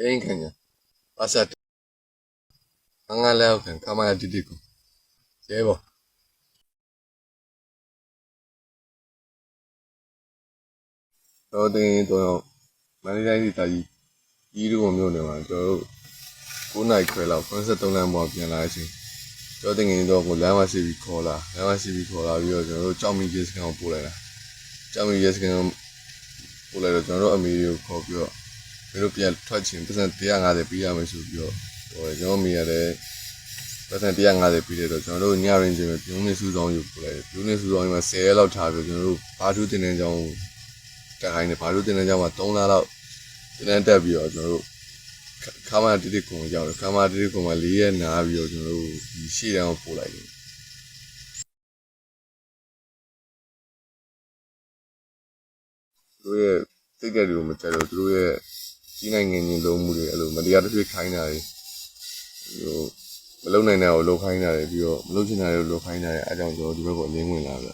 အိမ်ခံညာပါစတ်ငငါလည်းခံကမရတိတိကိုကျေဘောတော့တင်တော့မန္တလေးတိုင်းဒေသကြီးကြီးတို့မျိုးနေမှာကျွန်တော်တို့9နိုင်ခွဲလောက်53လမ်းပေါ်ပြန်လာချင်းကျော်တင်ငင်းတော့ကိုလမ်းမစီပြီးခေါ်လာလမ်းမစီပြီးခေါ်လာပြီးတော့ကျွန်တော်တို့ကြောက် မီရေးစကန်ကိုပို့လိုက်တာကြောက်မီရေးစကန်ပို့လိုက်တော့ကျွန်တော်တို့အမေကိုခေါ်ပြီးတော့မင်းတို့ပြန်ထွက်ချင်းပတ်စံ150ပေးရမယ်ဆိုပြီးတော့ဟိုကျွန်တော်မိရတဲ့ပတ်စံ150ပေးတဲ့တော့ကျွန်တော်တို့ညရင်ချင်းပြုံးနေစုဆောင်ယူပို့လိုက်တယ်ပြုံးနေစုဆောင်ယူမှာ10ရက်လောက်ထားပြီးကျွန်တော်တို့ဘာတူးတင်နေကြောင်းတက်ခိုင်းတယ်ဘာတူးတင်နေကြောင်းမှာ3လလောက်တင်တက်ပြီးတော့ကျွန်တော်တို့ခါမတိတိကုံရောက်တယ်ခါမတိတိကုံမှာ၄ရက်နားပြီးတော့ကျွန်တော်တို့ဒီရှေ့တန်းကိုပို့လိုက်တယ်သူတို့ရဲ့စိတ်ဓာတ်တွေကိုမကြက်တော့သူတို့ရဲ့ ကြီးနိုင်ငင်ရင်လုံးမှုတွေအဲ့လိုမတရားတစ်ပြည့်ခိုင်းတာတွေဟိုမလုံနိုင်တဲ့ကိုလုံခိုင်းတာတွေပြီးတော့မလုံချင်တာတွေကိုလုံခိုင်းတာတွေအဲအကြောင်းကျွန်တော်ဒီဘက်ကိုအလင်းဝင်လာပြ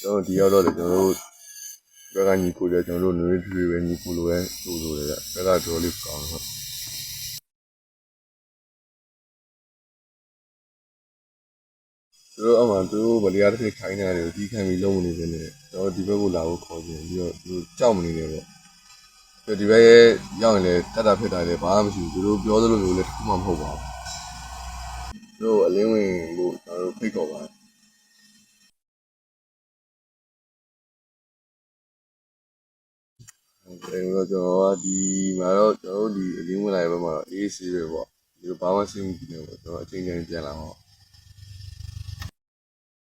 ကျွန်တော်ဒီရောက်တော့လေကျွန်တော်တို့ဘက်ကညီကိုကြကျွန်တော်တို့နွေးထွေးပဲညီကိုလိုပဲတူတူတယ်ဘက်ကတော်လေးကောင်းတော့ သူတို့အမှသူတို့ဗလျာတစ်ခေတ်ခိုင်းတာတွေကိုဒီခံပြီးလုံးမနေသေးနဲ့ကျွန်တော်ဒီဘက်ကိုလာဖို့ခေါ်ခြင်းပြီးတော့သူတို့ကြောက်မနေနဲ့ပေါ့ပြီးဒီဘက်ရဲ့ရောက်ရင်လည်းတတ်တာဖြစ်တာလည်းဘာမှမရှိဘူးသူတို့ပြောသလိုမျိုးလည်းတစ်ခုမှမဟုတ်ပါဘူးသူတို့အလင်းဝင်ဖို့ကျွန်တော်တို့ဖိတ်ခေါ်ပါတယ်အဲတော့ကျွန်တော်ကဒီမှာတော့ကျွန်တော်တို့ဒီအလင်းဝင်လာတဲ့ဘက်မှာတော့အေးဆေးပဲပေါ့ဒီလိုဘာမှစိတ်မကြည့်နဲ့ပေါ့ကျွန်တော်အချိန်ချင်းပြန်လာတော့